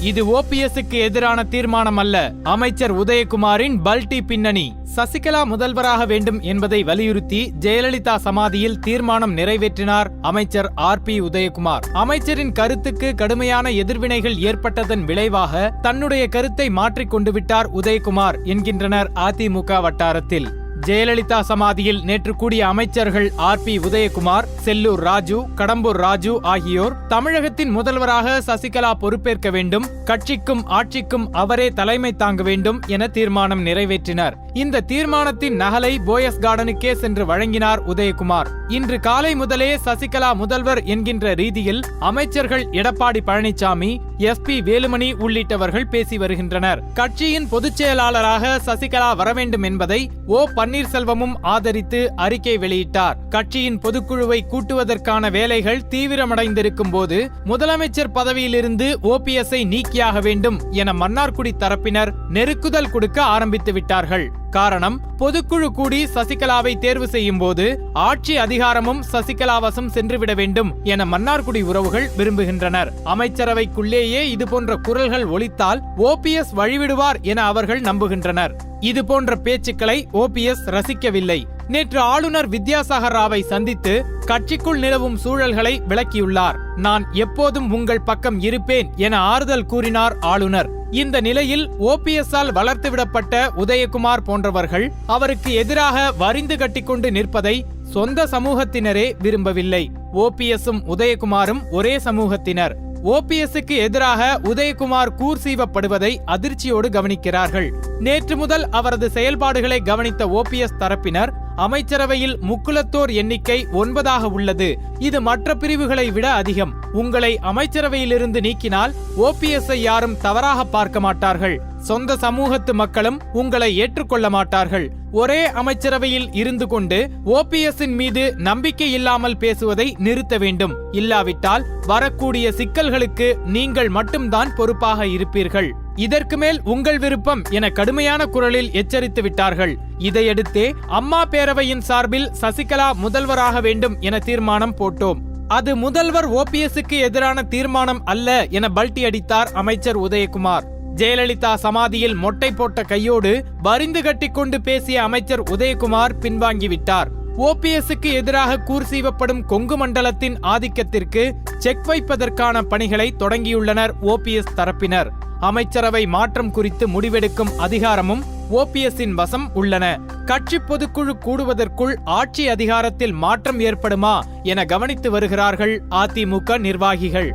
இது ஓபிஎஸ்க்கு எதிரான தீர்மானம் அல்ல அமைச்சர் உதயகுமாரின் பல்டி பின்னணி. சசிகலா முதல்வராக வேண்டும் என்பதை வலியுறுத்தி ஜெயலலிதா சமாதியில் தீர்மானம் நிறைவேற்றினார் அமைச்சர் ஆர் பி உதயகுமார். அமைச்சரின் கருத்துக்கு கடுமையான எதிர்வினைகள் ஏற்பட்டதன் விளைவாக தன்னுடைய கருத்தை மாற்றிக் கொண்டு விட்டார் உதயகுமார் என்கின்றனர் அதிமுக வட்டாரத்தில். ஜெயலலிதா சமாதியில் நேற்று கூடிய அமைச்சர்கள் ஆர் பி உதயகுமார் செல்லூர் ராஜு கடம்பூர் ராஜு ஆகியோர் தமிழகத்தின் முதல்வராக சசிகலா பொறுப்பேற்க வேண்டும் கட்சிக்கும் ஆட்சிக்கும் அவரே தலைமை தாங்க வேண்டும் என தீர்மானம் நிறைவேற்றினர். இந்த தீர்மானத்தின் நகலை போயஸ் கார்டனுக்கே சென்று வழங்கினார் உதயகுமார். இன்று காலை முதலே சசிகலா முதல்வர் என்கின்ற ரீதியில் அமைச்சர்கள் எடப்பாடி பழனிசாமி எஸ் பி வேலுமணி உள்ளிட்டவர்கள் பேசி வருகின்றனர். கட்சியின் பொதுச் செயலாளராக சசிகலா வரவேண்டும் என்பதை ஓ பன்னீர்செல்வமும் ஆதரித்து அறிக்கை வெளியிட்டார். கட்சியின் பொதுக்குழுவை கூட்டுவதற்கான வேலைகள் தீவிரமடைந்திருக்கும் போது முதலமைச்சர் பதவியிலிருந்து ஓபிஎஸ்ஐ நீக்கியாக வேண்டும் என மன்னார்குடி தரப்பினர் நெருக்குதல் கொடுக்க ஆரம்பித்து விட்டார்கள். காரணம் பொதுக்குழு கூடி சசிகலாவை தேர்வு செய்யும் போது ஆட்சி அதிகாரமும் சசிகலாவசம் சென்றுவிட வேண்டும் என மன்னார்குடி உறவுகள் விரும்புகின்றனர். அமைச்சரவைக்குள்ளேயே இதுபோன்ற குரல்கள் ஒலித்தால் ஓபிஎஸ் வழிவிடுவார் என அவர்கள் நம்புகின்றனர். இதுபோன்ற பேச்சுக்களை ஓபிஎஸ் ரசிக்கவில்லை. நேற்று ஆளுநர் வித்யாசாகர் ராவை சந்தித்து கட்சிக்குள் நிலவும் சூழல்களை விளக்கியுள்ளார். நான் எப்போதும் உங்கள் பக்கம் இருப்பேன் என ஆறுதல் கூறினார் ஆளுநர். இந்த நிலையில் ஓபிஎஸ்ஆல் வளர்த்துவிடப்பட்ட உதயகுமார் போன்றவர்கள் அவருக்கு எதிராக வரிந்து கட்டிக்கொண்டு நிற்பதை சொந்த சமூகத்தினரே விரும்பவில்லை. ஓபிஎஸும் உதயகுமாரும் ஒரே சமூகத்தினர். ஓபிஎஸ்க்கு எதிராக உதயகுமார் கூர் சீவப்படுவதை அதிர்ச்சியோடு கவனிக்கிறார்கள். நேற்று முதல் அவரது செயல்பாடுகளை கவனித்த ஓபிஎஸ் தரப்பினர் அமைச்சரவையில் முக்குலத்தோர் எண்ணிக்கை ஒன்பதாக உள்ளது. இது மற்ற பிரிவுகளை விட அதிகம். உங்களை அமைச்சரவையிலிருந்து நீக்கினால் ஓபிஎஸ்ஐ யாரும் தவறாக பார்க்க மாட்டார்கள். சொந்த சமூகத்து மக்களும் உங்களை ஏற்றுக்கொள்ள மாட்டார்கள். ஒரே அமைச்சரவையில் இருந்து கொண்டு ஓபிஎஸ்ஸின் மீது நம்பிக்கை இல்லாமல் பேசுவதை நிறுத்த வேண்டும். இல்லாவிட்டால் வரக்கூடிய சிக்கல்களுக்கு நீங்கள் மட்டும்தான் பொறுப்பாக இருப்பீர்கள். இதற்கு மேல் உங்கள் விருப்பம் என கடுமையான குரலில் எச்சரித்து விட்டார்கள். இதையடுத்தே அம்மா பேரவையின் சார்பில் சசிகலா முதல்வராக வேண்டும் என தீர்மானம் போட்டோம். அது முதல்வர் ஓபிஎஸ்க்கு எதிரான தீர்மானம் அல்ல என பல்டி அடித்தார் அமைச்சர் உதயகுமார். ஜெயலலிதா சமாதியில் மொட்டை போட்ட கையோடு வரிந்து கட்டிக்கொண்டு பேசிய அமைச்சர் உதயகுமார் பின்வாங்கிவிட்டார் ஓபிஎஸ்க்கு எதிராக கூர்சீவப்படும் கொங்கு மண்டலத்தின் ஆதிக்கத்திற்கு செக் வைப்பதற்கான பணிகளை தொடங்கியுள்ளனர் ஓபிஎஸ் தரப்பினர். அமைச்சரவை மாற்றம் குறித்து முடிவெடுக்கும் அதிகாரமும் ஓபிஎஸ்ஸின் வசம் உள்ளன. கட்சி பொதுக்குழு கூடுவதற்குள் ஆட்சி அதிகாரத்தில் மாற்றம் ஏற்படுமா என கவனித்து வருகிறார்கள் அதிமுக நிர்வாகிகள்.